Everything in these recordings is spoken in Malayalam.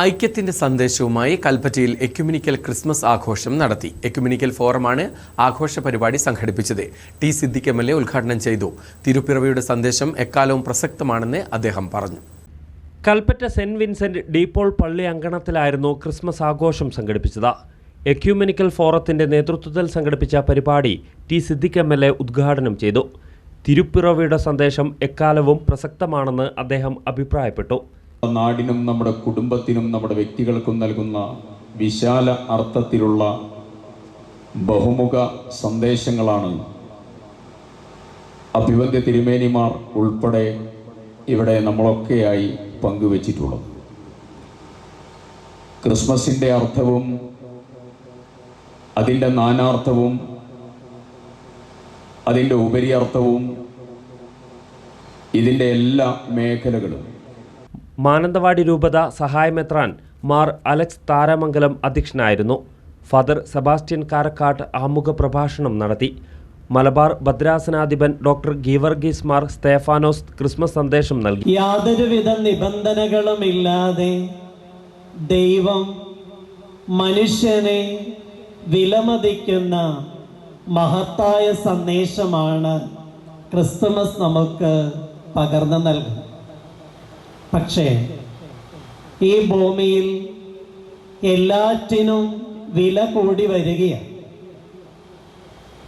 ഐക്യത്തിന്റെ സന്ദേശവുമായി കൽപ്പറ്റയിൽ എക്യുമിനിക്കൽ ക്രിസ്മസ് ആഘോഷം നടത്തി. എക്യുമിനിക്കൽ ഫോറമാണ് ആഘോഷ പരിപാടി സംഘടിപ്പിച്ചത്. T Siddique M L A ഉദ്ഘാടനം ചെയ്തു. തിരുപ്പിറവിയുടെ സന്ദേശം എക്കാലവും പ്രസക്തമാണെന്ന് അദ്ദേഹം പറഞ്ഞു. കൽപ്പറ്റ സെന്റ് വിൻസെന്റ് ഡീപോൾ പള്ളി അങ്കണത്തിലായിരുന്നു ക്രിസ്മസ് ആഘോഷം സംഘടിപ്പിച്ചത്. എക്യുമിനിക്കൽ ഫോറത്തിന്റെ നേതൃത്വത്തിൽ സംഘടിപ്പിച്ച പരിപാടി T Siddique M L A ഉദ്ഘാടനം ചെയ്തു. തിരുപ്പിറവിയുടെ സന്ദേശം എക്കാലവും പ്രസക്തമാണെന്ന് അദ്ദേഹം അഭിപ്രായപ്പെട്ടു. നാടിനും നമ്മുടെ കുടുംബത്തിനും നമ്മുടെ വ്യക്തികൾക്കും നൽകുന്ന വിശാല അർത്ഥത്തിലുള്ള ബഹുമുഖ സന്ദേശങ്ങളാണ്. അഭിവന്ധ്യ തിരുമേനിമാർ ഉൾപ്പെടെ ഇവിടെ നമ്മളൊക്കെയായി പങ്കുവച്ചിട്ടുള്ളത്. ക്രിസ്മസിന്റെ അർത്ഥവും അതിന്റെ നാനാർത്ഥവും അതിന്റെ ഉപരിയർത്ഥവും ഇതിന്റെ എല്ലാ മേഖലകളും മാനന്തവാടി രൂപത സഹായമെത്രാൻ മാർ അലക്സ് താരമംഗലം അധ്യക്ഷനായിരുന്നു. ഫാദർ സെബാസ്റ്റ്യൻ കാരക്കാട്ട് ആമുഖ പ്രഭാഷണം നടത്തി. മലബാർ ഭദ്രാസനാധിപൻ ഡോക്ടർ ഗീവർഗീസ് മാർ സ്തേഫാനോസ് ക്രിസ്മസ് സന്ദേശം നൽകി. യാതൊരുവിധ നിബന്ധനകളുമില്ലാതെ ദൈവം മനുഷ്യനെ വിലമതിക്കുന്ന മഹത്തായ സന്ദേശമാണ് ക്രിസ്തുമസ് നമുക്ക് പകർന്നു നൽകുന്നത്. പക്ഷേ ഈ ഭൂമിയിൽ എല്ലാറ്റിനും വില കൂടി വരികയാണ്.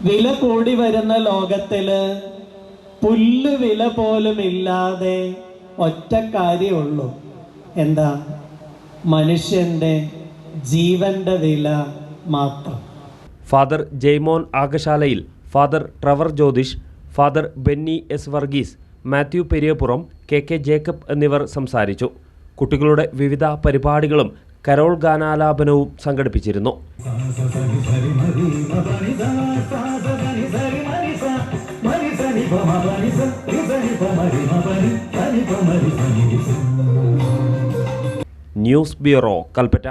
വില കൂടി വരുന്ന ലോകത്തിൽ പുല്ല് വില പോലും ഇല്ലാതെ ഒറ്റ കാര്യമുള്ളൂ എന്താ? മനുഷ്യന്റെ ജീവന്റെ വില മാത്രം. Father Jaimon ആകശാലയിൽ father Trevor Jyothish father Benny S Varghese Mathew Periyapuram K K Jacob എന്നിവർ സംസാരിച്ചു. കുട്ടികളുടെ വിവിധ പരിപാടികളും കരോൾ ഗാനാലാപനവും സംഘടിപ്പിച്ചിരുന്നു. News bureau Kalpetta